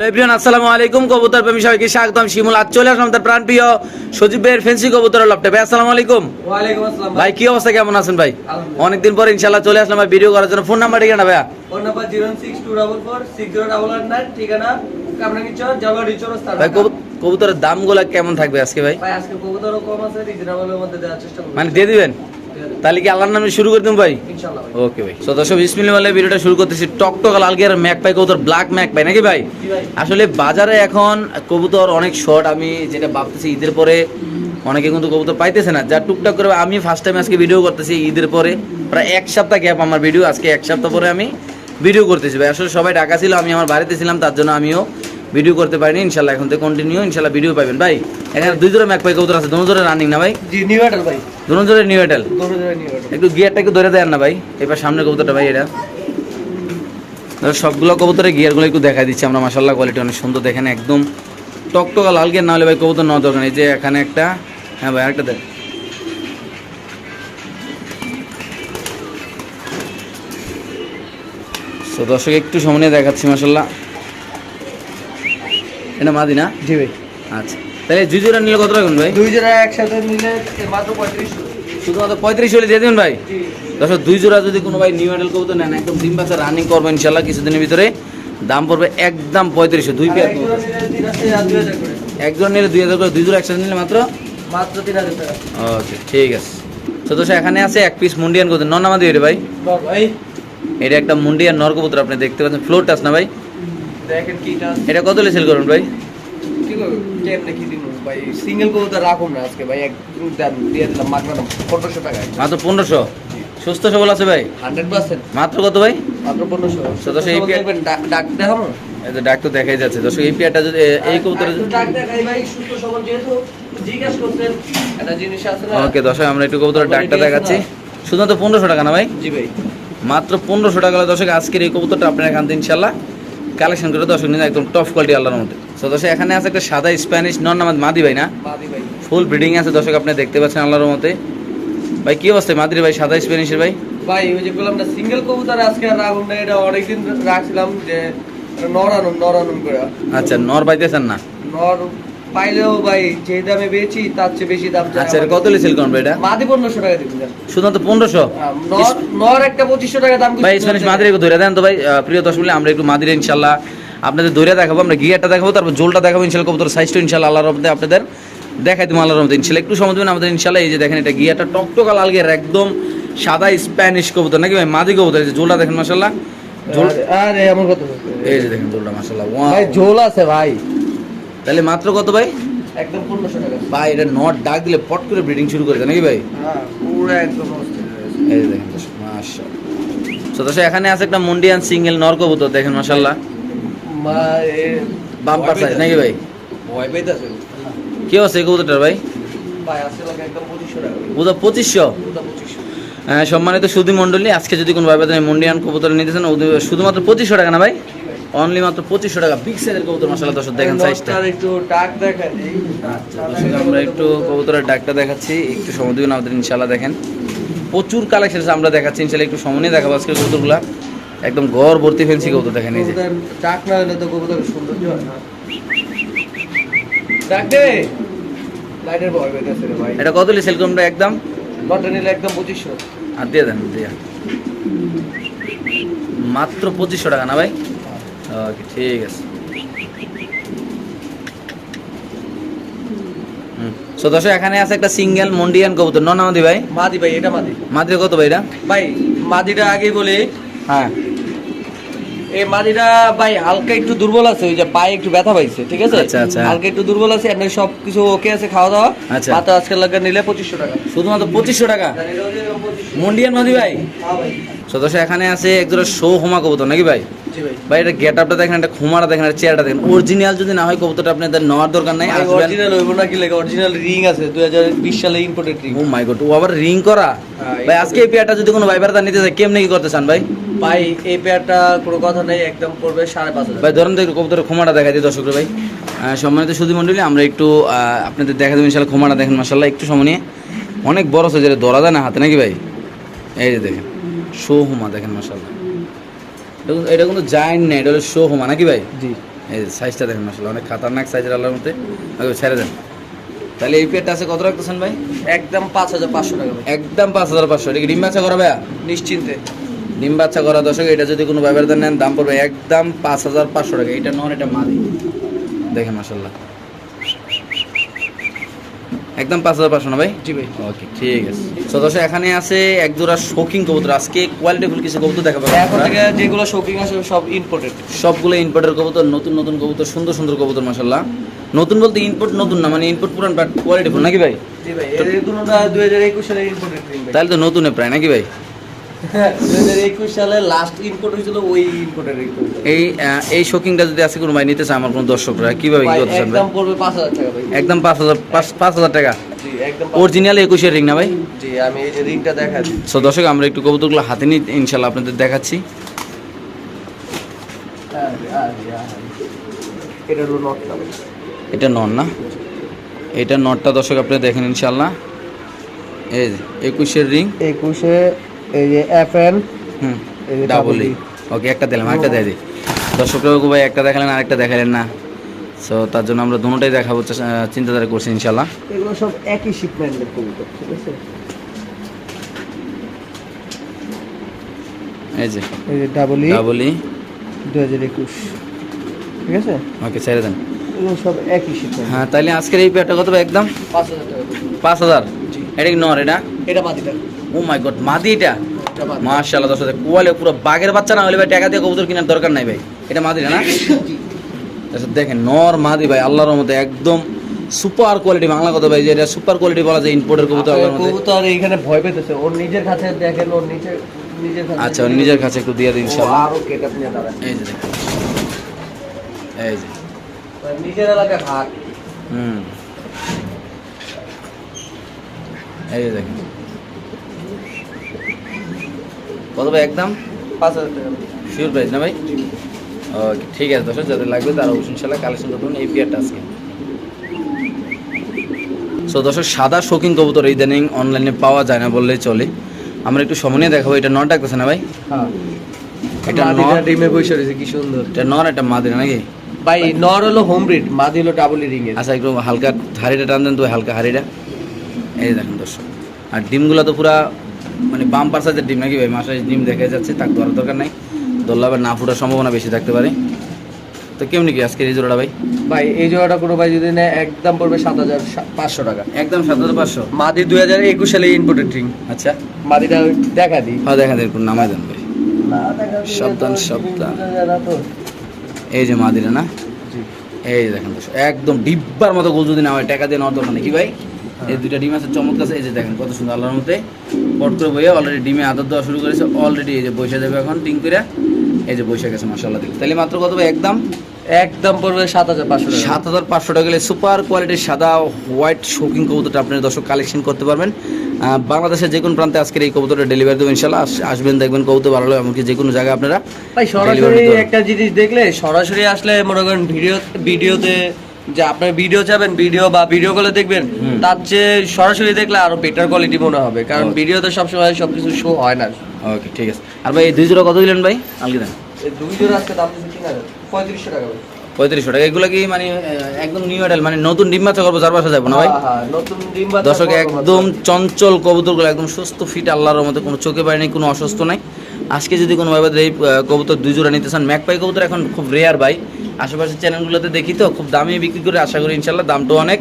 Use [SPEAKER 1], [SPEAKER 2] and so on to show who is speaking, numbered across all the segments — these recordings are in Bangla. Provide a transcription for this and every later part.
[SPEAKER 1] হ্যালো এভরিওয়ান আসসালামু আলাইকুম। কবুতর প্রেমী সবাইকে স্বাগতম। শিমুল আজ চলে আসলাম তার প্রাণ সজীব ভাইয়ের ফেন্সি কবুতর লপটে ভাই আসসালামু আলাইকুম।
[SPEAKER 2] ওয়ালাইকুম আসসালাম
[SPEAKER 1] ভাই। কি অবস্থা? কেমন আছেন ভাই? অনেকদিন পর ইনশাল্লাহ চলে আসলাম ভাই ভিডিও করার জন্য। ফোন নাম্বার ঠিকানা ভাইয়া?
[SPEAKER 2] ফোন নাম্বার চৌরাস্তা
[SPEAKER 1] ভাই কবুতরের দামগুলো কেমন থাকবে আজকে ভাই?
[SPEAKER 2] ভাই আজকে কবুতরও কম আছে রিজনেবলের মধ্যে দেওয়ার চেষ্টা করব।
[SPEAKER 1] মানে দিয়ে দিবেন? তাহলে কি আল্লাহর নামে শুরু করে দিন ভাই? ওকে ভাই। সো দর্শক বিসমিল্লাহ বলে ভিডিওটা শুরু করতেছি। টকটক গিয়ার ম্যাক পাই কবুতর ব্ল্যাক ম্যাক পাই। নাকি ভাই?
[SPEAKER 2] ভাই।
[SPEAKER 1] আসলে বাজারে এখন কবুতর অনেক শর্ট আমি যেটা ভাবতেছি ঈদের পরে অনেকে কিন্তু কবুতর পাইতেছে না। যা টুকটাক করে আমি ফার্স্ট টাইম আজকে ভিডিও করতেছি ঈদের পরে। প্রায় এক সপ্তাহ গ্যাপ আমার ভিডিও আজকে এক সপ্তাহ পরে আমি ভিডিও করতেছি ভাই। আসলে সবাই ডাকা ছিল আমি আমার বাড়িতে ছিলাম তার জন্য আমিও ভিডিও করতে পারিনি ইনশাল্লাহ এখন থেকে কন্টিনিউ ইনশাল্লাহ ভিডিও পাবেন। ভাই এখানে দুই জোড়া ম্যাক পাই কবুতর আছে? দুটো জোড়া রানিং না ভাই?
[SPEAKER 2] জি নিউ অ্যাডাল ভাই।
[SPEAKER 1] দুটো জোড়া নিউ
[SPEAKER 2] অ্যাডাল
[SPEAKER 1] একটু গিয়ারটা একটু ধরে দেন না ভাই। এবার সামনে কবুতরটা ভাই এটা। সবগুলো কবুতরের গিয়ারগুলো একটু দেখা দিচ্ছি আমরা মাসাল্লাহ কোয়ালিটি অনেক সুন্দর দেখেন একদম টকটকা লাল গিয়ার না হলে ভাই কবুতর নেওয়া দরকার নেই। যে এখানে একটা হ্যাঁ ভাই আরেকটা দেখ তো দর্শক একটু সময় নিয়ে দেখাচ্ছি মাসাল্লাহ এটা মাদি না
[SPEAKER 2] জি ভাই।
[SPEAKER 1] আচ্ছা। তাহলে জুজুরা নিলে কত রাখুন ভাই?
[SPEAKER 2] দুই জোড়া একসাথে নিলে মাত্র পঁয়ত্রিশশো
[SPEAKER 1] শুধুমাত্র পঁয়ত্রিশ হলে দিয়ে দিন ভাই? দশ দুই জোড়া যদি কোনো ভাই নিউ মডেল কবুতর নেন একদম ডিম বাচ্চা রানিং করবে ইনশাল্লাহ কিছুদিনের ভিতরে। দাম পড়বে একদম পঁয়ত্রিশশো দুই পেয়ার
[SPEAKER 2] জোড়া দুই
[SPEAKER 1] একজন নিলে দুই হাজার করে দুই জোড়া একসাথে নিলে মাত্র?
[SPEAKER 2] মাত্র তিন হাজার টাকা।
[SPEAKER 1] ওকে ঠিক আছে। তো দোষ এখানে আছে এক পিস মুন্ডিয়ান কবুতর। নন আমাদের ভাই?
[SPEAKER 2] ভাই।
[SPEAKER 1] এটা একটা মুন্ডিয়ান নর কবুতর আপনি দেখতে পাচ্ছেন। ফ্লোর টাচ না ভাই?
[SPEAKER 2] দেখেন কি
[SPEAKER 1] এটা কত সেল করুন ভাই? মাত্র পনেরোশো সুস্থ সবল আছে ভাই? মাত্র কত ভাই?
[SPEAKER 2] দেখবেন ডাক
[SPEAKER 1] তো দেখাই যাচ্ছে। দর্শক এই পেয়ারটা যদি এই ওকে দর্শক আমরা একটু কবুতরের ডাকটা দেখাচ্ছি। শুধুমাত্র পনেরোশো টাকা না ভাই?
[SPEAKER 2] জি ভাই।
[SPEAKER 1] মাত্র পনেরোশো টাকা দর্শক আজকের এই কবুতরটা আপনার এখান থেকে ইনশাল্লাহ কালেকশন করে দর্শক নিন একদম টপ কোয়ালিটি আল্লাহর মধ্যে তো দর্শক এখানে আছে একটা সাদা স্প্যানিশ নন নামাজ মাদি ভাই না? ফুল ব্রিডিং আছে দর্শক আপনি দেখতে পাচ্ছেন আল্লাহর মধ্যে ভাই কি অবস্থা মাদ্রি ভাই সাদা স্প্যানিশের ভাই?
[SPEAKER 2] ভাই ওই যে বললাম না সিঙ্গেল কবুতর আজকে আর রাখুন না এটা অনেকদিন রাখছিলাম যে নর আনুন নর আনুন করে
[SPEAKER 1] আচ্ছা নর পাইতেছেন না?
[SPEAKER 2] নর পাইলেও ভাই যে দামে পেয়েছি তার চেয়ে বেশি দাম
[SPEAKER 1] আচ্ছা কত এটা?
[SPEAKER 2] মাদি পনেরোশো টাকা দিবেন দেন।
[SPEAKER 1] শুধুমাত্র পনেরোশো?
[SPEAKER 2] নর একটা পঁচিশশো টাকা দাম
[SPEAKER 1] ভাই স্প্যানিশ মাদির ধরে দেন তো ভাই প্রিয় বলে আমরা একটু মাদির ইনশাল্লাহ আপনাদের ধরে দেখাবো আমরা গিয়ারটা দেখাবো তারপর জোলটা দেখাবো ইনশাল্লাহ কবুতর সাইজটা ইনশাল্লাহ আল্লাহর মধ্যে আপনাদের দেখাই দেবো আল্লাহর মধ্যে ইনশাল্লাহ। একটু সময় দেবেন আমাদের ইনশাল্লাহ এই যে দেখেন এটা গিয়ারটা টকটকা লাল গিয়ার একদম সাদা স্প্যানিশ কবুতর নাকি ভাই? মাদি কবুতর এই যে জোলটা দেখেন মাসাল্লাহ জোল
[SPEAKER 2] আরে- কথা
[SPEAKER 1] এই যে দেখেন জোলটা মাসাল্লাহ
[SPEAKER 2] ভাই ঝোল আছে ভাই।
[SPEAKER 1] তাহলে মাত্র কত ভাই?
[SPEAKER 2] একদম পনেরোশো টাকা।
[SPEAKER 1] ভাই এটা নট ডাক দিলে পট করে ব্রিডিং শুরু করে দেয় নাকি ভাই?
[SPEAKER 2] হ্যাঁ পুরো একদম
[SPEAKER 1] এই দেখেন দর্শক, তো দর্শক এখানে আছে একটা মুন্ডিয়ান সিঙ্গেল নর কবুতর দেখেন মাসাল্লাহ
[SPEAKER 2] মা এ
[SPEAKER 1] বাম্পার সাইজ নাকি ভাই? কি আছে এই কবুতরটার ভাই?
[SPEAKER 2] ভাই
[SPEAKER 1] ওটা পঁচিশশো?
[SPEAKER 2] পুরো
[SPEAKER 1] সম্মানিত সুদী মন্ডলী আজকে যদি কোনো ভাইবাদ মুন্ডিয়ান কবুতর নিতেছেন শুধুমাত্র পঁচিশশো টাকা না ভাই? অনলি মাত্র পঁচিশশো টাকা বিগ সাইজের কবুতর মশলা দর্শক দেখেন সাইজটা
[SPEAKER 2] একটু ডাক দেখান।
[SPEAKER 1] আচ্ছা আমরা একটু কবুতরের ডাকটা দেখাচ্ছি। একটু সময় দিবেন আমাদের ইনশাল্লাহ দেখেন। প্রচুর কালেকশন আমরা দেখাচ্ছি ইনশাল্লাহ একটু সময় নিয়ে দেখাবো আজকে কবুতরগুলা। একদম ঘর ভর্তি ফেলছি কবুতর দেখেন এই যে।
[SPEAKER 2] ডাক না হলে তো কবুতর সৌন্দর্য ডাক দে! লাইটের রে ভাই।
[SPEAKER 1] এটা কত সেল করুন একদম?
[SPEAKER 2] নটটা নিলে একদম পঁচিশশো।
[SPEAKER 1] আর দিয়ে দেন দিয়ে। মাত্র পঁচিশশো টাকা না ভাই? ওকে ঠিক আছে। সো দর্শক এখানে আছে একটা সিঙ্গেল মন্ডিয়ান কবুতর। নন আমাদি ভাই?
[SPEAKER 2] মাদি ভাই এটা মাদি।
[SPEAKER 1] মাদির কত ভাই এটা?
[SPEAKER 2] ভাই মাদিটা আগে বলি।
[SPEAKER 1] হ্যাঁ।
[SPEAKER 2] এই মাদিটা ভাই হালকা একটু দুর্বল আছে ওই যে পায়ে একটু ব্যথা পাইছে ঠিক আছে?
[SPEAKER 1] আচ্ছা, আচ্ছা।
[SPEAKER 2] হালকা একটু দুর্বল আছে এমনি সব কিছু ওকে আছে খাওয়া দাওয়া
[SPEAKER 1] আচ্ছা।
[SPEAKER 2] লাগা নিলে পঁচিশশো টাকা।
[SPEAKER 1] শুধুমাত্র পঁচিশশো টাকা? মন্ডিয়ান নদী ভাই?
[SPEAKER 2] হ্যাঁ ভাই।
[SPEAKER 1] সো দর্শক এখানে আছে একজোড়া শো হোমা কবুতর নাকি ভাই?
[SPEAKER 2] ভাই।
[SPEAKER 1] এটা গেট আপটা দেখেন এটা খুমারা দেখেন চেয়ারটা দেখেন। অরিজিনাল যদি না হয় কবুতরটা আপনাদের নেওয়ার দরকার নাই।
[SPEAKER 2] অরিজিনাল হইব না কি লাগে? অরিজিনাল রিং আছে দুই হাজার বিশ সালে imported ring
[SPEAKER 1] oh my god ও আবার রিং করা?
[SPEAKER 2] হ্যাঁ,
[SPEAKER 1] ভাই আজকে এই পেয়ারটা যদি কোনো ভাইবার নিতে চায় কেমনে কি করতে চান ভাই?
[SPEAKER 2] ভাই এই পেয়ারটা কোনো কথা নেই একদম পড়বে সাড়ে পাঁচ হাজার।
[SPEAKER 1] ভাই ধরেন তো কবুতরের ক্ষমাটা দেখা দিই দর্শকরা ভাই। সম্মানিত সুধী মন্ডলী আমরা একটু আপনাদের দেখা দেবেন ইনশাল্লাহ ক্ষমাটা দেখেন মাসাল্লাহ একটু সময় নিয়ে। অনেক বড় সাইজের ধরা যায় না হাতে নাকি ভাই? এই যে দেখেন শো হোমা দেখেন মাসাল্লাহ এটা কিন্তু- এটা কিন্তু জাইন না এটা হলো শো হোমা নাকি ভাই?
[SPEAKER 2] জি।
[SPEAKER 1] এই সাইজটা দেখেন আসলে অনেক খাতারনাক সাইজের আল্লাহর মধ্যে ছেড়ে দেন। তাহলে এই পেটটা আছে কত রাখতেছেন ভাই?
[SPEAKER 2] একদম পাঁচ হাজার পাঁচশো টাকা
[SPEAKER 1] একদম পাঁচ হাজার পাঁচশো এটা কি ডিম বাচ্চা করা ভাইয়া?
[SPEAKER 2] নিশ্চিন্তে।
[SPEAKER 1] ডিম বাচ্চা করা দর্শক এটা যদি কোনো ব্যবহার নেন দাম পড়বে একদম পাঁচ হাজার পাঁচশো টাকা। এটা নন এটা মাদি। দেখেন মাসাল্লাহ একদম পাঁচ হাজার পাঁচশো না ভাই?
[SPEAKER 2] জি ভাই।
[SPEAKER 1] ওকে ঠিক আছে। তো দর্শক এখানে আছে এক জোড়া শৌখিন কবুতর। আজকে কোয়ালিটিফুল কিছু কবুতর দেখা পাবেন
[SPEAKER 2] এখন থেকে যেগুলো শৌকিং আছে সব ইম্পোর্টেড
[SPEAKER 1] সবগুলো ইম্পোর্টের কবুতর নতুন নতুন কবুতর সুন্দর সুন্দর কবুতর মাসাল্লাহ নতুন বলতে ইম্পোর্ট নতুন না মানে ইম্পোর্ট পুরান বাট কোয়ালিটিফুল নাকি ভাই?
[SPEAKER 2] জি ভাই এই দুটোটা দুই হাজার একুশ সালে ইম্পোর্টেড ভাই।
[SPEAKER 1] তাহলে তো নতুনে প্রায় নাকি ভাই?
[SPEAKER 2] সালে লাস্ট ইম্পোর্ট হয়েছিল ওই ইম্পোর্টের
[SPEAKER 1] এই এই শোকিংটা যদি আছে কোনো ভাই নিতে চায় আমার কোনো দর্শকরা কীভাবে কি করতে
[SPEAKER 2] একদম পড়বে টাকা ভাই।
[SPEAKER 1] একদম অরিজিনাল একুশের রিং না ভাই?
[SPEAKER 2] জি আমি এই যে রিংটা দেখা দিই
[SPEAKER 1] সো দর্শক আমরা একটু কবুতরগুলো হাতে নিয়ে ইনশাল্লাহ আপনাদের দেখাচ্ছি।
[SPEAKER 2] এটা হলো নটটা ভাই।
[SPEAKER 1] এটা নন না? এটা নটটা দর্শক আপনি দেখেন ইনশাল্লাহ। এই একুশের রিং
[SPEAKER 2] একুশে এই যে এফ এন
[SPEAKER 1] হুম
[SPEAKER 2] এই যে
[SPEAKER 1] ডাবল ই। ওকে একটা দিলাম একটা দিয়ে দিই। দর্শকরা ভাই একটা দেখালেন আরেকটা দেখালেন না। সো তার জন্য আমরা দুটোটাই দেখাবো চিন্তাধারা করছি ইনশাল্লাহ
[SPEAKER 2] এগুলো সব একই শিপমেন্টের কবুতর ঠিক আছে?
[SPEAKER 1] এই যে।
[SPEAKER 2] এই যে ডাবল ই
[SPEAKER 1] ডাবল ই
[SPEAKER 2] হাজার একুশ ঠিক আছে?
[SPEAKER 1] ওকে ছেড়ে দেন।
[SPEAKER 2] এগুলো সব একই শিপমেন্ট
[SPEAKER 1] হ্যাঁ তাহলে আজকের এই পেয়ারটা কত একদম?
[SPEAKER 2] পাঁচ হাজার টাকা।
[SPEAKER 1] পাঁচ হাজার?
[SPEAKER 2] জি।
[SPEAKER 1] এটা কি নর এটা?
[SPEAKER 2] এটা বাদিটা
[SPEAKER 1] ও মাই গড মাদি এটা? মাশাআল্লাহ দশ কোয়ালে পুরো বাঘের বাচ্চা না হলে ভাই টাকা দিয়ে কবুতর কেনার দরকার নাই ভাই। এটা মাদি না? দেখেন নর মাদি ভাই আল্লাহর মধ্যে একদম সুপার কোয়ালিটি বাংলা কথা ভাই যে এটা সুপার কোয়ালিটি বলা যায় ইম্পোর্টের কবুতর
[SPEAKER 2] কবুতর এইখানে ভয় পেতেছে ওর নিজের কাছে দেখেন ওর নিজের
[SPEAKER 1] আচ্ছা ওর নিজের কাছে একটু দিয়ে দিন ইনশাআল্লাহ।
[SPEAKER 2] আরও কেটে আপনি দাঁড়ান
[SPEAKER 1] এই যে দেখেন। এই যে।
[SPEAKER 2] নিজের এলাকায় হাট
[SPEAKER 1] হুম। এই যে দেখেন। কত ভাই একদম
[SPEAKER 2] পাঁচ হাজার টাকা।
[SPEAKER 1] শিওর প্রাইস না ভাই? ওকে ঠিক আছে দর্শক যাদের লাগবে তারা অবশ্যই ইনশাল্লাহ কালেকশন করবেন এই পেয়ারটা আজকে সো দর্শক সাদা শৌখিন কবুতর ইদানিং অনলাইনে পাওয়া যায় না বললেই চলে। আমরা একটু সময় নিয়ে দেখাবো এটা নর ডাকতেছে না ভাই?
[SPEAKER 2] হ্যাঁ।
[SPEAKER 1] এটা
[SPEAKER 2] এটা
[SPEAKER 1] নর
[SPEAKER 2] ডিমে বসে রয়েছে কি সুন্দর।
[SPEAKER 1] এটা নর এটা মাদের নাকি?
[SPEAKER 2] ভাই নর হলো হোম ব্রিড মাদি হলো ডাবল রিং এর।
[SPEAKER 1] আচ্ছা একটু হালকা হাড়িটা টান দেন তো হালকা হাড়িটা। এই দেখেন দর্শক আর ডিমগুলো তো পুরা বাম্পার সাইজের ডিম নাকি ভাই? মাসে ডিম দেখা যাচ্ছে তাক ধরার দরকার নাই। দোল্লা আবার না ফুটার সম্ভাবনা বেশি থাকতে পারে। তো কেমনি কি আজকের এই জোড়াটা ভাই?
[SPEAKER 2] ভাই এই জোড়াটা কোনো ভাই যদি নেয় একদম পড়বে সাত হাজার পাঁচশো টাকা।
[SPEAKER 1] একদম সাত হাজার পাঁচশো?
[SPEAKER 2] মাদি দুই হাজার একুশ সালে ইম্পোর্টেড রিং
[SPEAKER 1] আচ্ছা।
[SPEAKER 2] মাদিটা দেখা দিই
[SPEAKER 1] হ্যাঁ দেখা দেন একটু নামাই দেন ভাই। সাবধান, সাবধান। এই যে মাদিরা না? এই দেখেন একদম ডিব্বার মতো গোল যদি না হয় টাকা দিয়ে নেওয়ার দরকার কি ভাই? এই দুইটা ডিম আছে চমৎকার এই যে দেখেন কত সুন্দর আল্লাহর মধ্যে পট করে বইয়া অলরেডি ডিমে আদর দেওয়া শুরু করেছে। অলরেডি এই যে বসে যাবে এখন টিং করে এই যে বসে গেছে মাসাল্লাহ দেখি। তাহলে মাত্র কত একদম?
[SPEAKER 2] একদম পড়বে সাত হাজার পাঁচশো
[SPEAKER 1] সাত হাজার পাঁচশো টাকা গেলে সুপার কোয়ালিটির সাদা হোয়াইট শৌকিং কবুতরটা আপনার দর্শক কালেকশন করতে পারবেন। বাংলাদেশের যে কোনো প্রান্তে আজকের এই কবুতরটা ডেলিভারি দেবেন ইনশাল্লাহ আসবেন দেখবেন কবুতর ভালো লাগে এমনকি যে কোনো জায়গায় আপনারা
[SPEAKER 2] সরাসরি একটা জিনিস দেখলে সরাসরি আসলে মনে করেন ভিডিও ভিডিওতে যে আপনার ভিডিও চাবেন ভিডিও বা ভিডিও দেখবেন তার চেয়ে সরাসরি দেখলে আরও বেটার কোয়ালিটি মনে হবে। কারণ. ভিডিওতে সবসময় সবকিছু শো হয় না।
[SPEAKER 1] ওকে ঠিক আছে। আর ভাই এই দুই জোড়া কত দিলেন ভাই? আলগি দেন।
[SPEAKER 2] এই দুই জোড়া আজকে দাম দিচ্ছে তিন হাজার। পঁয়ত্রিশশো টাকা ভাই।
[SPEAKER 1] পঁয়ত্রিশশো টাকা। এগুলো কি মানে একদম নিউ মডেল মানে নতুন ডিম বাচ্চা করব চার পাশে যাব না ভাই?
[SPEAKER 2] হ্যাঁ, হ্যাঁ,
[SPEAKER 1] দর্শক একদম। চঞ্চল কবুতরগুলো একদম সুস্থ ফিট আল্লাহর মধ্যে কোনো চোখে পায় নাই কোনো অসুস্থ নাই। আজকে যদি কোনো ভাবে এই কবুতর দুই জোড়া নিতে চান ম্যাকপাই কবুতর এখন খুব রেয়ার ভাই। আশেপাশের চ্যানেলগুলোতে দেখি তো খুব দামে বিক্রি করে আশা করি ইনশাল্লাহ দামটা অনেক।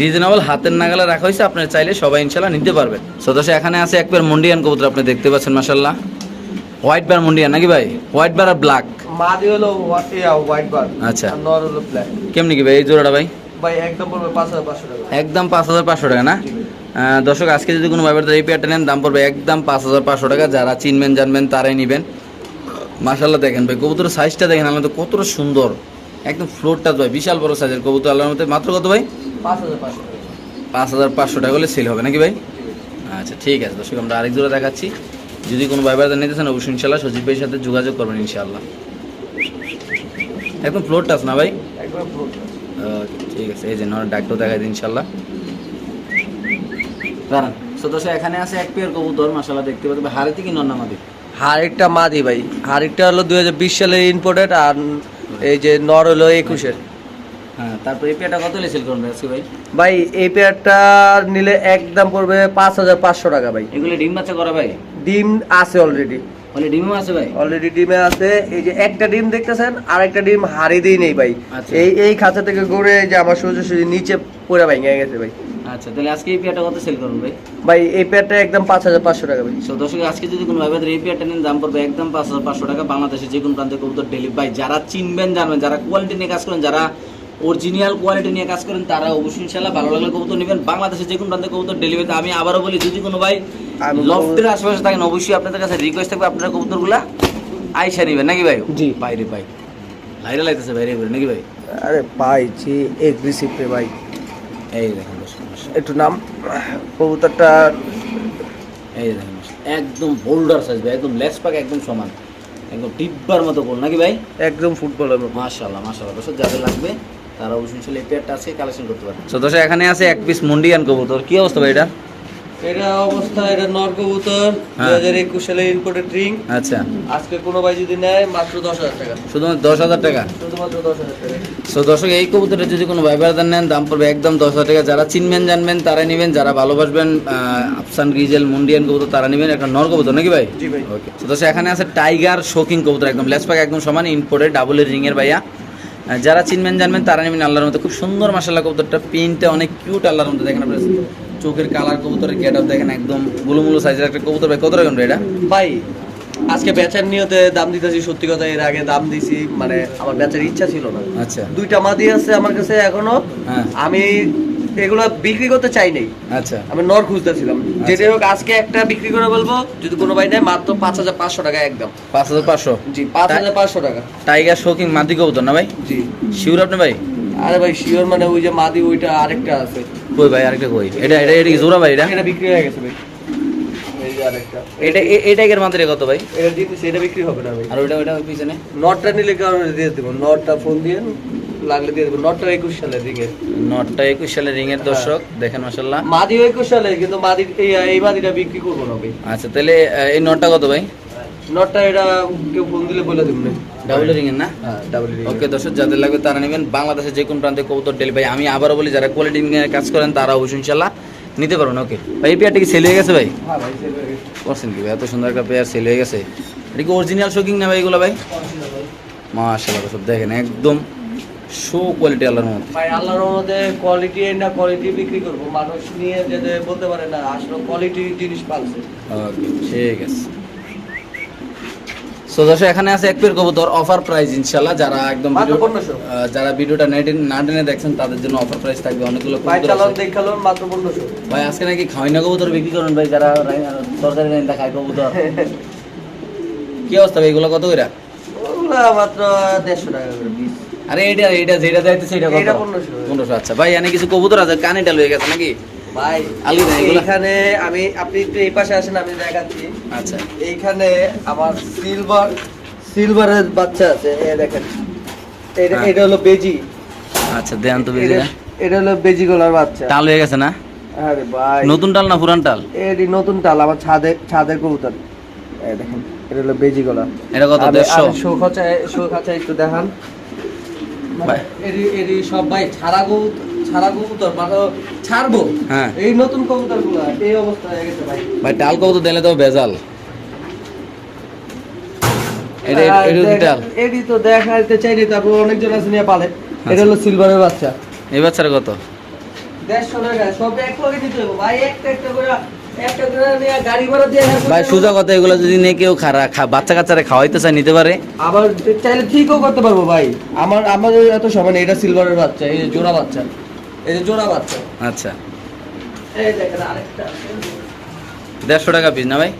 [SPEAKER 1] রিজনেবল হাতের নাগালে রাখা হয়েছে আপনারা চাইলে সবাই ইনশাল্লাহ নিতে পারবেন। সদস্য এখানে আছে এক পেয়ার মন্ডিয়ান কবুতর আপনি দেখতে পাচ্ছেন মাসাল্লাহ হোয়াইট বার মন্ডিয়ান নাকি ভাই? হোয়াইট বার আর ব্ল্যাক
[SPEAKER 2] মাদি হলো হোয়াইট বার
[SPEAKER 1] আচ্ছা।
[SPEAKER 2] নর হলো ব্ল্যাক
[SPEAKER 1] কেমনি কি ভাই এই জোড়াটা ভাই?
[SPEAKER 2] ভাই একদম পড়বে পাঁচ হাজার পাঁচশো টাকা।
[SPEAKER 1] একদম না? দর্শক আজকে যদি কোনো ভাইবার এই পেয়ারটা নেন দাম পড়বে একদম পাঁচ হাজার পাঁচশো টাকা। যারা চিনবেন জানবেন তারাই নেবেন। মার্শাল্লাহ দেখেন ভাই কবুতরের সাইজটা দেখেন আল্লাহ কতটা সুন্দর। একদম ফ্লোরটা ভাই বিশাল বড় সাইজের কবুতর আল্লাহর মধ্যে মাত্র কত ভাই?
[SPEAKER 2] পাঁচ হাজার পাঁচশো টাকা
[SPEAKER 1] পাঁচ হাজার পাঁচশো টাকা হলে সেল হবে নাকি ভাই? আচ্ছা ঠিক আছে দর্শক আমরা আরেক জোড়া দেখাচ্ছি। যদি কোনো ভাইবার নিতে চান অবশ্যই ইনশাল্লাহ সজীব ভাইয়ের সাথে যোগাযোগ করবেন ইনশাল্লাহ একদম ফ্লোর টাচ না ভাই? ঠিক আছে এই যে নর ডাকটাও দেখাই দিন ইনশাল্লাহ দাঁড়ান। সদস্য এখানে আছে এক পেয়ার কবুতর মাসাল্লাহ দেখতে পাচ্ছি হারিতে কি নর নামাদি
[SPEAKER 2] হারেকটা মাদি ভাই। হারেকটা হলো দুই হাজার বিশ সালের ইম্পোর্টেড আর এই যে নর হলো একুশের।
[SPEAKER 1] হ্যাঁ তারপর এই পেয়ারটা কত সেল করুন আজকে ভাই?
[SPEAKER 2] ভাই এই পেয়ারটা নিলে একদম পড়বে পাঁচ হাজার পাঁচশো টাকা ভাই।
[SPEAKER 1] এগুলো ডিম বাচ্চা করা ভাই?
[SPEAKER 2] ডিম আছে অলরেডি
[SPEAKER 1] ডিমও আছে ভাই?
[SPEAKER 2] অলরেডি ডিমে আছে। এই যে একটা ডিম দেখতেছেন আর একটা ডিম হারি দিই নেই ভাই।
[SPEAKER 1] আচ্ছা।
[SPEAKER 2] এই এই খাঁচা থেকে ঘুরে যে আমার সোজা সোজা নিচে পড়ে ভাই গেছে ভাই।
[SPEAKER 1] আচ্ছা তাহলে আজকে এই পেয়ারটা কত সেল করুন ভাই?
[SPEAKER 2] ভাই এই পেয়ারটা একদম পাঁচ হাজার পাঁচশো টাকা ভাই।
[SPEAKER 1] সো দর্শক আজকে যদি কোনো ভাইবাদের এই পেয়ারটা নেন দাম পড়বে একদম পাঁচ হাজার পাঁচশো টাকা। বাংলাদেশে যে কোনো প্রান্তে কবুতর ডেলি ভাই যারা চিনবেন জানবেন যারা কোয়ালিটি নিয়ে কাজ করেন যারা অরিজিনাল কোয়ালিটি নিয়ে কাজ করেন তারা অবশ্যই ইনশাল্লাহ ভালো লাগলে কবুতর নেবেন। বাংলাদেশে যে কোনো প্রান্তে কবুতর ডেলিভারিতে আমি আবারও বলি যদি কোনো ভাই লফটের আশেপাশে থাকেন অবশ্যই আপনাদের কাছে রিকোয়েস্ট থাকবে আপনারা কবুতরগুলা আইসা নেবেন নাকি ভাই?
[SPEAKER 2] জি।
[SPEAKER 1] বাইরে ভাই। ভাইরাল লাগতেছে বাইরে নাকি ভাই?
[SPEAKER 2] আরে ভাই জি এগ্রেসিভ রে ভাই।
[SPEAKER 1] এই দেখেন।
[SPEAKER 2] একটু নাম। কবুতরটা
[SPEAKER 1] এই দেখেন একদম বোল্ডার সাইজ ভাই একদম লেস পাক একদম সমান। একদম টিব্বার মতো বল নাকি ভাই?
[SPEAKER 2] একদম ফুটবলের মতো।
[SPEAKER 1] মাশাআল্লাহ মাশাআল্লাহ। দর্শক যাদের লাগবে তারা অবশ্যই এই পেয়ারটা আছে কালেকশন করতে পারেন তো দর্শক এখানে আছে এক পিস মুন্ডিয়ান কবুতর। কি অবস্থা ভাই এটা?
[SPEAKER 2] এটা অবস্থা এটা নর কবুতর
[SPEAKER 1] হ্যাঁ।
[SPEAKER 2] দুই হাজার একুশ সালে ইম্পোর্টেড রিং
[SPEAKER 1] আচ্ছা।
[SPEAKER 2] আজকে কোনো ভাই যদি নেয় মাত্র দশ হাজার টাকা।
[SPEAKER 1] শুধুমাত্র দশ হাজার টাকা?
[SPEAKER 2] শুধুমাত্র দশ হাজার টাকা।
[SPEAKER 1] সো দর্শক এই কবুতরটা যদি কোনো ভাই বারাদার নেন দাম পড়বে একদম দশ হাজার টাকা। যারা চিনবেন জানবেন তারা নেবেন। যারা ভালোবাসবেন আফসান গ্রিজেল মুন্ডিয়ান কবুতর তারা নেবেন। একটা নর কবুতর নাকি ভাই?
[SPEAKER 2] জি ভাই।
[SPEAKER 1] ওকে তো দর্শক এখানে আছে টাইগার শোকিং কবুতর একদম লেস পাক একদম সমান ইম্পোর্টেড ডাবল রিং এর ভাইয়া। যারা চিনবেন জানবেন তারা নেবেন আল্লাহর মতো খুব সুন্দর মাসাল্লাহ কবুতরটা। প্রিন্টটা অনেক কিউট আল্লাহর মতো দেখেন আপনার। চোখের কালার কবুতরের গেট আপ দেখেন একদম গুলুমুলু সাইজের একটা কবুতর ভাই। কত রকম এটা?
[SPEAKER 2] ভাই আজকে বেচার নিয়তে দাম দিতেছি সত্যি কথা এর আগে দাম দিছি মানে আমার বেচার ইচ্ছা ছিল না।
[SPEAKER 1] আচ্ছা।
[SPEAKER 2] দুইটা মাদি আছে আমার কাছে এখনও।
[SPEAKER 1] হ্যাঁ।
[SPEAKER 2] আমি এগুলো বিক্রি করতে চাই নাই।
[SPEAKER 1] আচ্ছা।
[SPEAKER 2] আমি নর খুঁজতেছিলাম। যেটা হোক আজকে একটা বিক্রি করে বলব যদি কোনো ভাই নেয় মাত্র পাঁচ হাজার পাঁচশো টাকা একদম।
[SPEAKER 1] পাঁচ হাজার পাঁচশো?
[SPEAKER 2] জি পাঁচ হাজার পাঁচশো টাকা।
[SPEAKER 1] টাইগার শোকিং মাদি কবুতর না ভাই?
[SPEAKER 2] জি।
[SPEAKER 1] শিওর আপনি ভাই?
[SPEAKER 2] আরে ভাই শিওর মানে ওই যে মাদি ওইটা আরেকটা আছে।
[SPEAKER 1] কই ভাই আরেকটা কই? এটা এটা এটা কি জোড়া ভাই এটা?
[SPEAKER 2] এটা বিক্রি হয়ে গেছে ভাই।
[SPEAKER 1] এটা এ- এই মাত্রে কত ভাই?
[SPEAKER 2] এটা বিক্রি হবে না ভাই।
[SPEAKER 1] আর ওইটা ওইটা পিছনে?
[SPEAKER 2] নটটা নিলে কারণে দিয়ে দেবো? নটটা ফোন দিয়ে লাগলে দিয়ে দেবো। নটটা একুশ সালের
[SPEAKER 1] নটটা একুশ সালের রিং এর দর্শক দেখেন মাসাল্লাহ
[SPEAKER 2] মাদিও একুশ সালে কিন্তু মাদি এই মাদিটা বিক্রি করব না ভাই।
[SPEAKER 1] আচ্ছা তাহলে এই নটটা কত ভাই?
[SPEAKER 2] নটটা এটা কেউ ফোন দিলে বলে দেবো না
[SPEAKER 1] ডাবল রিং এর না?
[SPEAKER 2] ডাবল
[SPEAKER 1] ওকে দর্শক যাদের লাগবে তারা নেবেন বাংলাদেশের যে কোন প্রান্তে কবুতর ডেলিভারি আমি আবারও বলি যারা কোয়ালিটি নিয়ে কাজ করেন তারা অবশ্যই ইনশাল্লাহ নিতে পারবেন। ওকে ভাই এই পেয়ারটা কি সেল হয়ে গেছে ভাই?
[SPEAKER 2] হ্যাঁ।
[SPEAKER 1] করছেন কি ভাই? এত সুন্দর একটা পেয়ার সেল হয়ে গেছে। এটা কি অরিজিনাল শোকিং না ভাই এগুলো ভাই? মাশাআল্লাহ দর্শক দেখেন একদম শো কোয়ালিটি আল্লাহর মতো
[SPEAKER 2] ভাই আল্লাহর মধ্যে কোয়ালিটি না কোয়ালিটি বিক্রি করব। মানুষ নিয়ে যাতে বলতে পারে না আসলে কোয়ালিটি জিনিস পালছে।
[SPEAKER 1] ওকে ঠিক আছে। সো দর্শক এখানে আছে এক পেয়ার কবুতর অফার প্রাইস যারা একদম
[SPEAKER 2] মাত্র
[SPEAKER 1] ভিডিও-
[SPEAKER 2] 1500
[SPEAKER 1] আহ, যারা ভিডিওটা নেট না টেনে দেখছেন তাদের জন্য অফার প্রাইস থাকবে অনেকগুলো
[SPEAKER 2] ভাই
[SPEAKER 1] কবুতর
[SPEAKER 2] মাত্র
[SPEAKER 1] আজকে নাকি খাওয়াই না কবুতর বিক্রি করেন ভাই যারা খায় কবুতর। কি অবস্থা ভাই এগুলো কত কইরা
[SPEAKER 2] ওগুলা মাত্র দেড়শো টাকা করে পিস।
[SPEAKER 1] আরে এটা এটা যেটা যাইতেছে এটা কত?
[SPEAKER 2] এটা 1500
[SPEAKER 1] পনেরোশো আচ্ছা। ভাই এনে কিছু কবুতর আছে কানে ডাল হয়ে গেছে নাকি?
[SPEAKER 2] ভাই
[SPEAKER 1] আলগা না
[SPEAKER 2] এখানে আমি আপনি একটু এই পাশে আসেন আমি দেখাচ্ছি।
[SPEAKER 1] আচ্ছা।
[SPEAKER 2] এইখানে আমার সিলভার সিলভারের বাচ্চা আছে এ দেখেন। এটা
[SPEAKER 1] হ্যাঁ।
[SPEAKER 2] এটা হলো বেজি।
[SPEAKER 1] আচ্ছা দেন তো বেশি
[SPEAKER 2] এটা- হলো বেজি গলার বাচ্চা।
[SPEAKER 1] টাল হয়ে গেছে না?
[SPEAKER 2] আরে ভাই।
[SPEAKER 1] নতুন টাল না পুরান টাল?
[SPEAKER 2] এটি নতুন টাল আমার ছাদে ছাদের কবুতর। এই দেখেন এটা হলো বেজি গলা।
[SPEAKER 1] এটা কত? দেড়শো?
[SPEAKER 2] শো খাঁচা শো খাঁচা একটু দেখান।
[SPEAKER 1] ভাই।
[SPEAKER 2] এটি এটি সব ভাই ছাড়া কবুতর। ছাড়া কবুতর ছাড়বো?
[SPEAKER 1] হ্যাঁ।
[SPEAKER 2] এই নতুন কবুতর এই অবস্থা হয়ে গেছে ভাই।
[SPEAKER 1] ভাই টাল কবুতর দিলে তো বেজাল এটা
[SPEAKER 2] আর
[SPEAKER 1] এটা কি
[SPEAKER 2] দেখ-
[SPEAKER 1] টাল
[SPEAKER 2] এটি তো দেখাইতে চাইনি তারপর অনেকজন আছে নিয়ে পালে।
[SPEAKER 1] আচ্ছা।
[SPEAKER 2] এটা হলো সিলভারের বাচ্চা।
[SPEAKER 1] এই বাচ্চার কত?
[SPEAKER 2] দেড়শো টাকা সব এক লগে দিতে হবে। ভাই একটা একটা করে একটা করে নিয়ে গাড়ি ভাড়া দিয়ে
[SPEAKER 1] ভাই সোজা কথা এগুলো যদি নিয়ে কেউ বাচ্চা কাচ্চারা খাওয়াইতে চায় নিতে পারে।
[SPEAKER 2] আবার চাইলে ঠিকও করতে পারব ভাই। আমার আমার এত সময় নেই এটা সিলভারের বাচ্চা এই জোড়া বাচ্চা। এই যে জোড়া বাচ্চা।
[SPEAKER 1] আচ্ছা।
[SPEAKER 2] এই দেখেন আরেকটা।
[SPEAKER 1] দেড়শো টাকা পিস না ভাই?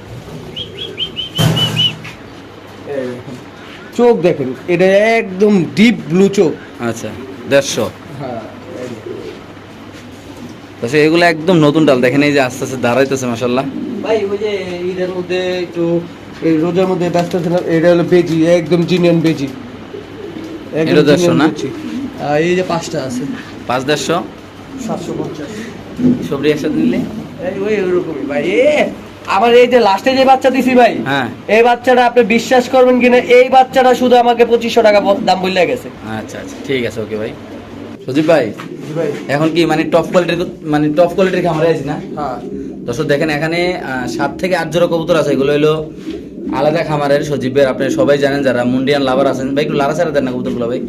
[SPEAKER 2] চোখ দেখেন এটা একদম ডিপ ব্লু চোখ।
[SPEAKER 1] আচ্ছা দেড়শো।
[SPEAKER 2] হ্যাঁ
[SPEAKER 1] আচ্ছা এগুলো একদম নতুন ডাল দেখেন এই যে আস্তে আস্তে দাঁড়াইতেছে মাসাল্লাহ
[SPEAKER 2] ভাই ওই যে ঈদের মধ্যে একটু এই রোজার মধ্যে ব্যস্ত ছিলাম এটা হলো বেজি একদম জিনিয়ন বেজি একদম
[SPEAKER 1] এটা দেড়শো না?
[SPEAKER 2] এই যে পাঁচটা আছে।
[SPEAKER 1] পাঁচ দেড়শো?
[SPEAKER 2] সাতশো পঞ্চাশ।
[SPEAKER 1] সবরি একসাথে নিলে?
[SPEAKER 2] ওই ওরকমই ভাই। এ আমার এই যে লাস্টে যে বাচ্চা দিছি ভাই
[SPEAKER 1] হ্যাঁ।
[SPEAKER 2] এই বাচ্চাটা আপনি বিশ্বাস করবেন কিনা এই বাচ্চাটা শুধু আমাকে পঁচিশশো টাকা দাম বললে গেছে।
[SPEAKER 1] আচ্ছা আচ্ছা ঠিক আছে ওকে ভাই। সজীব ভাই এখন কি মানে টপ কোয়ালিটির মানে টপ কোয়ালিটির খামারে আছি না?
[SPEAKER 2] হ্যাঁ।
[SPEAKER 1] দর্শক দেখেন এখানে সাত থেকে আট জোড়া কবুতর আছে। এগুলো হলো আলাদা খামারের সজীবের। আপনি সবাই জানেন যারা মুন্ডিয়ান লাভার আছেন। ভাই একটু লারা ছাড়া দেন না কবুতরগুলো ভাই।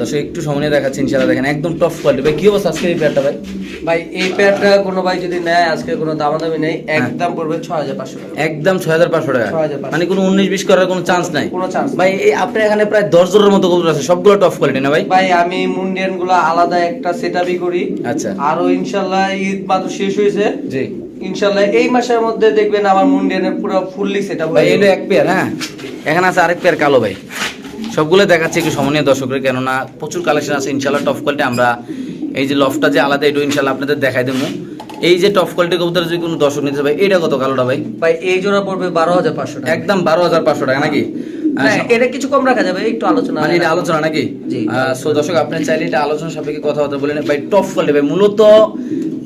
[SPEAKER 1] দর্শক একটু দেখাচ্ছি ইনশাল্লাহ দেখেন একদম টপ কোয়ালিটি ভাই কি অবস্থা আজকে এই ভাই?
[SPEAKER 2] ভাই এই কোনো ভাই যদি নেয় আজকে কোনো দামাদামি নেই
[SPEAKER 1] হ্যাঁ।
[SPEAKER 2] একদম পড়বে ছয় হাজার পাঁচশো টাকা।
[SPEAKER 1] একদম ছয় হাজার পাঁচশো টাকা। মানে কোনো উনিশ বিশ করার কোনো চান্স নাই।
[SPEAKER 2] কোনো চান্স
[SPEAKER 1] ভাই এই আপনার এখানে প্রায় দশ মতো কবুতর আছে সবগুলো টপ কোয়ালিটি না ভাই?
[SPEAKER 2] ভাই আমি মুন্ডিয়ানগুলো আলাদা একটা সেটআপই করি।
[SPEAKER 1] আচ্ছা।
[SPEAKER 2] আরও ইনশাল্লাহ ঈদ মাত্র শেষ হয়েছে।
[SPEAKER 1] জি।
[SPEAKER 2] ইনশাল্লাহ এই মাসের মধ্যে দেখবেন আমার মুন্ডিয়ানের পুরো ফুললি সেটআপ
[SPEAKER 1] ভাই এলো এক পেয়ার হ্যাঁ? এখানে আছে আরেক পেয়ার কালো ভাই। সবগুলো দেখাচ্ছে একটু সমনীয় দর্শকের কেননা প্রচুর কালেকশন আছে। ইনশাল্লাহ টপ কোয়ালিটি আমরা এই যে লফটা যে আলাদা এটা ইনশাল্লাহ আপনাদের দেখাই দেবো। এই যে টপ কোয়ালিটি কবুতর যদি কোনো দর্শক নিতে ভাই এটা কত কালোটা ভাই?
[SPEAKER 2] ভাই এই জোড়া পড়বে বারো হাজার পাঁচশো টাকা।
[SPEAKER 1] একদম বারো হাজার পাঁচশো টাকা নাকি?
[SPEAKER 2] না, এটা কিছু কম রাখা যাবে একটু আলোচনা
[SPEAKER 1] মানে এটা আলোচনা নাকি? সো দর্শক আপনি চাইলে এটা আলোচনা সাপেক্ষে কথাবার্তা বলেন ভাই টপ কোয়ালিটি ভাই মূলত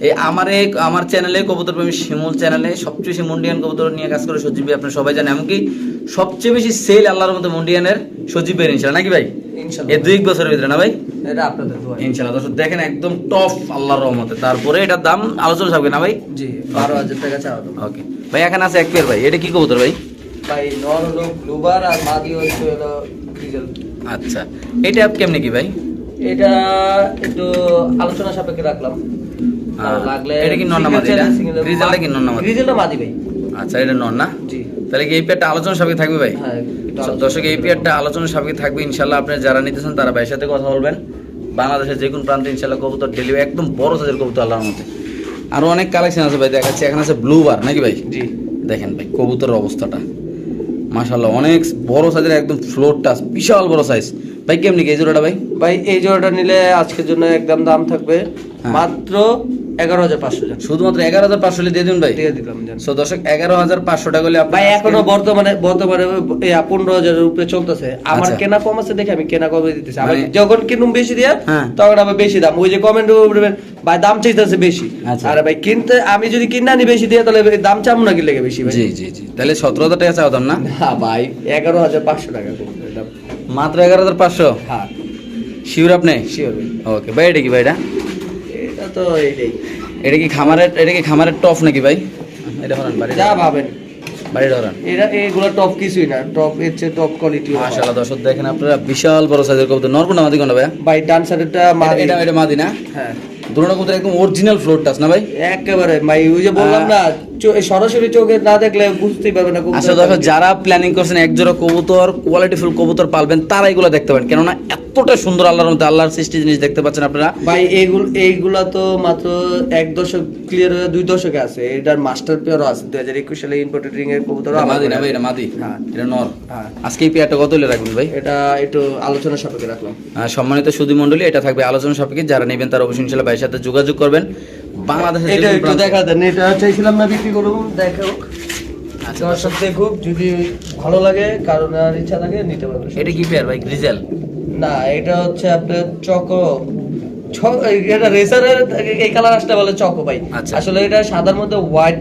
[SPEAKER 1] এই আমার চ্যানেলে কবুতর প্রেমী শিমুল চ্যানেলে সবচেয়ে বেশি মুন্ডিয়ান কবুতর নিয়ে কাজ করে সজীব ভাই, আপনারা সবাই জানেন। এমনকি সবচেয়ে বেশি সেল আল্লাহর মতো মুন্ডিয়ানের সজীব ভাই ইনশাল্লাহ নাকি ভাই? এই দুই বছরের ভিতরে না ভাই?
[SPEAKER 2] এটা আপনাদের দোয়া।
[SPEAKER 1] ইনশাল্লাহ দর্শক দেখেন একদম টপ আল্লাহর রহমতে। তারপরে এটার দাম আলোচনা থাকবে না ভাই?
[SPEAKER 2] জি টাকা চাওয়া
[SPEAKER 1] ওকে। ভাই এখানে আছে এক পেয়ার ভাই। এটা কি কবুতর ভাই?
[SPEAKER 2] ভাই নর হলো গ্লোবার আর মাদি হচ্ছে হলো ডিজেল
[SPEAKER 1] আচ্ছা। এটা কেমনে কি ভাই?
[SPEAKER 2] এটা একটু আলোচনা সাপেক্ষে রাখলাম। লাগলে
[SPEAKER 1] এটা কি নর মাদি এটা? গ্রিজেলটা কি নর মাদি?
[SPEAKER 2] গ্রিজেলটা মাদি ভাই।
[SPEAKER 1] আচ্ছা এটা নন না
[SPEAKER 2] জি।
[SPEAKER 1] তাহলে কি এই পেয়ারটা আলোচনা সাপেক্ষে থাকবে ভাই?
[SPEAKER 2] হ্যাঁ একটু
[SPEAKER 1] So,
[SPEAKER 2] আলোচনা-
[SPEAKER 1] দর্শক এই পেয়ারটা আলোচনার সাপেক্ষে থাকবে ইনশাল্লাহ আপনি যারা নিতেছেন তারা ভাইয়ের সাথে কথা বলবেন। বাংলাদেশের যে কোনো প্রান্তে ইনশাল্লাহ কবুতর ডেলিভারি একদম বড় সাইজের কবুতর আল্লাহর মধ্যে আরও অনেক কালেকশন আছে ভাই দেখাচ্ছি। এখানে আছে ব্লু বার নাকি ভাই?
[SPEAKER 2] জি।
[SPEAKER 1] দেখেন ভাই কবুতরের অবস্থাটা। মাশাল্লাহ অনেক বড় সাইজের একদম ফ্লোর টাচ বিশাল বড় সাইজ ভাই কেমনি কি এই জোড়াটা ভাই?
[SPEAKER 2] ভাই এই জোড়াটা নিলে আজকের জন্য একদম দাম থাকবে
[SPEAKER 1] হ্যাঁ।
[SPEAKER 2] মাত্র এগারো হাজার পাঁচশো টাকা
[SPEAKER 1] শুধুমাত্র এগারো হাজার পাঁচশো দিয়ে দিন ভাই?
[SPEAKER 2] দিয়ে দিলাম
[SPEAKER 1] সো দর্শক এগারো হাজার পাঁচশো টাকা হলে
[SPEAKER 2] ভাই এখনও বর্তমানে বর্তমানে পনেরো হাজারের উপরে চলতেছে। আমার
[SPEAKER 1] আচ্ছা।
[SPEAKER 2] কেনা কম আছে দেখে আমি কেনা কমে দিতেছি। আমি
[SPEAKER 1] মানে-
[SPEAKER 2] যখন কিনুম বেশি দিয়ে
[SPEAKER 1] হ্যাঁ।
[SPEAKER 2] তখন আবার বেশি দাম। ওই যে কমেন্ট ভাই দাম চাইতেছে বেশি।
[SPEAKER 1] আচ্ছা।
[SPEAKER 2] আরে ভাই কিনতে আমি যদি কিনে আনি বেশি দিয়ে তাহলে দাম চামু না কি লেগে বেশি ভাই।
[SPEAKER 1] জি জি জি। তাহলে সতেরো হাজার টাকা চাওয়া দাম না?
[SPEAKER 2] না ভাই এগারো হাজার পাঁচশো টাকা
[SPEAKER 1] মাত্র এগারো হাজার পাঁচশো?
[SPEAKER 2] হ্যাঁ।
[SPEAKER 1] শিওর আপনি?
[SPEAKER 2] শিওর
[SPEAKER 1] ওকে ভাই এটা কি ভাই এটা
[SPEAKER 2] তো এইটাই
[SPEAKER 1] এটা কি খামারের এটা কি খামারের টপ নাকি ভাই? এটা হরান বাড়ি
[SPEAKER 2] যা ভাবেন।
[SPEAKER 1] বাড়ি হরান।
[SPEAKER 2] এরা এইগুলো টপ কিছুই না। টপ এর টপ কোয়ালিটি
[SPEAKER 1] মাশাআল্লাহ দর্শক দেখেন আপনারা বিশাল বড় সাইজের কবুতর। নরকুন্ডা মাদি কোনটা ভাই
[SPEAKER 2] ভাই ডান মাদি।
[SPEAKER 1] এটা এটা মাদি না?
[SPEAKER 2] হ্যাঁ।
[SPEAKER 1] দুটো কবুতর একদম অরিজিনাল ফ্লোর টাচ না ভাই?
[SPEAKER 2] একেবারে ভাই ওই যে বললাম না সরাসরি চোখে না দেখলে বুঝতেই না
[SPEAKER 1] আচ্ছা দেখো যারা প্ল্যানিং করছেন এক জোড়া কবুতর পালবেন তারা এগুলো দেখতে পারেন। কেননা এতটা সুন্দর আল্লাহর মধ্যে আল্লাহর সৃষ্টি জিনিস দেখতে পাচ্ছেন আপনারা।
[SPEAKER 2] ভাই এইগুলো এইগুলা তো মাত্র এক দশক ক্লিয়ার হয়ে দুই দশকে আছে। এটার মাস্টার পেয়ারও আছে। দুই হাজার একুশ সালে ইম্পোর্টেড রিং এর কবুতর
[SPEAKER 1] মাদি না ভাই এটা মাদি।
[SPEAKER 2] হ্যাঁ।
[SPEAKER 1] এটা নর।
[SPEAKER 2] হ্যাঁ।
[SPEAKER 1] আজকে এই পেয়ারটা কত হলে রাখবেন ভাই?
[SPEAKER 2] এটা একটু আলোচনা সাপেক্ষে রাখলাম।
[SPEAKER 1] সম্মানিত সুদী মন্ডলী এটা থাকবে আলোচনা সাপেক্ষে। যারা নেবেন তারা অবশ্যই ইনশাল্লাহ ভাইয়ের সাথে যোগাযোগ করবেন। বাংলাদেশের
[SPEAKER 2] এটা একটু দেখা দেন এটা চাইছিলাম না বিক্রি করুন দেখো
[SPEAKER 1] আচ্ছা,
[SPEAKER 2] দর্শক দেখুক যদি ভালো লাগে কারণ আর ইচ্ছা থাকে নিতে পারবে।
[SPEAKER 1] এটা কি পেয়ার ভাই গ্রিজেল
[SPEAKER 2] না এটা হচ্ছে আপনার চকো। এটা রেসারের এই কালার আসতে বলে চকো ভাই।
[SPEAKER 1] আচ্ছা।
[SPEAKER 2] আসলে এটা সাদার মধ্যে হোয়াইট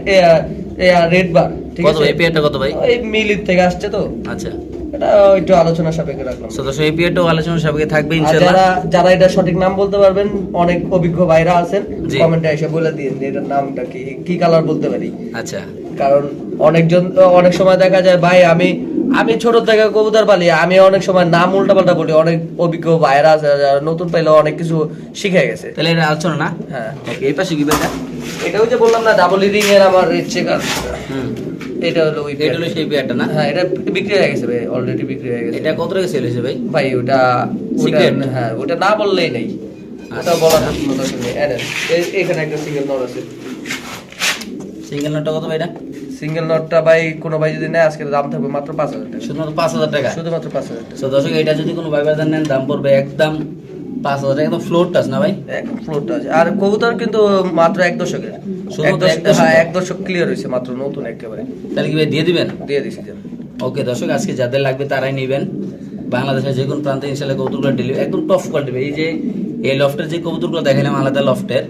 [SPEAKER 2] রেড বার ঠিক আছে?
[SPEAKER 1] এই পেয়ারটা কত ভাই?
[SPEAKER 2] এই মিলির থেকে আসছে তো।
[SPEAKER 1] আচ্ছা।
[SPEAKER 2] এটা একটু আলোচনা সাপেক্ষে রাখলাম।
[SPEAKER 1] সো দর্শক এই পেয়ারটাও আলোচনা সাপেক্ষে থাকবে
[SPEAKER 2] আর যারা যারা এটা সঠিক নাম বলতে পারবেন অনেক অভিজ্ঞ ভাইরা আছেন কমেন্টে এসে বলে দিন যে এটার নামটা কি কি কালার বলতে পারি।
[SPEAKER 1] আচ্ছা।
[SPEAKER 2] কারণ অনেকজন অনেক সময় দেখা যায় ভাই আমি আমি ছোট থেকে কবুতর পালি আমি অনেক সময় নাম উল্টা পাল্টা বলি অনেক অভিজ্ঞ ভাইরা আছে যারা নতুন পাইলে অনেক কিছু শিখে গেছে।
[SPEAKER 1] তাহলে এটা আলোচনা না?
[SPEAKER 2] হ্যাঁ।
[SPEAKER 1] এই পাশে কি এটা?
[SPEAKER 2] এটা ওই যে বললাম না ডাবল রিং এর আমার চেকার
[SPEAKER 1] হুম।
[SPEAKER 2] এটা হলো ওই
[SPEAKER 1] এটা হলো সেই পেয়ারটা না?
[SPEAKER 2] হ্যাঁ এটা বিক্রি হয়ে গেছে ভাই অলরেডি বিক্রি হয়ে গেছে।
[SPEAKER 1] এটা কত টাকা সেল হয়েছে ভাই?
[SPEAKER 2] ভাই ওটা ওটা হ্যাঁ ওটা না বললেই নেই। ওটা নেই এর এখানে একটা সিঙ্গেল নট আছে।
[SPEAKER 1] সিঙ্গেল নোটটা কত ভাই এটা?
[SPEAKER 2] সিঙ্গেল নটটা ভাই কোনো ভাই যদি নেয় আজকে দাম থাকবে মাত্র পাঁচ হাজার টাকা।
[SPEAKER 1] শুধুমাত্র পাঁচ হাজার টাকা?
[SPEAKER 2] শুধুমাত্র পাঁচ হাজার টাকা।
[SPEAKER 1] দর্শক এটা যদি কোনো ভাই বাজার নেন দাম পড়বে একদম পাঁচ হাজার টাকা একদম ফ্লোর টাচ না ভাই?
[SPEAKER 2] এক ফ্লোরটা আর কবুতর কিন্তু মাত্র এক দশকের।
[SPEAKER 1] শুধুমাত্র
[SPEAKER 2] এক
[SPEAKER 1] এক
[SPEAKER 2] দশক-
[SPEAKER 1] দশকের?
[SPEAKER 2] হ্যাঁ এক দশক ক্লিয়ার হয়েছে মাত্র নতুন একেবারে।
[SPEAKER 1] তাহলে কি ভাই দিয়ে দিবেন?
[SPEAKER 2] দিয়ে দিছি
[SPEAKER 1] ওকে দর্শক আজকে যাদের লাগবে তারাই নেবেন। বাংলাদেশের যে কোনো প্রান্তে ইনশাল্লাহ কবুতরগুলো ডেলিভারি একদম টপ কোয়ালিটি এই যে এই লফটের যে কবুতরগুলো দেখালাম আলাদা লফটের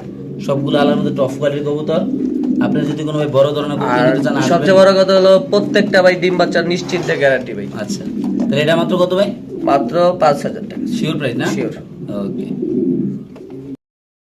[SPEAKER 1] সবগুলো আলাদা মধ্যে টপ কোয়ালিটির কবুতর। আপনার যদি কোনো ভাই বড় ধরনের কবুতর নিতে চান
[SPEAKER 2] সবচেয়ে বড় কথা হলো প্রত্যেকটা ভাই ডিম বাচ্চার নিশ্চিন্তে গ্যারান্টি ভাই।
[SPEAKER 1] আচ্ছা। তাহলে এটা মাত্র কত ভাই?
[SPEAKER 2] মাত্র পাঁচ হাজার টাকা।
[SPEAKER 1] শিওর প্রাইস না?
[SPEAKER 2] Sure.
[SPEAKER 1] ওকে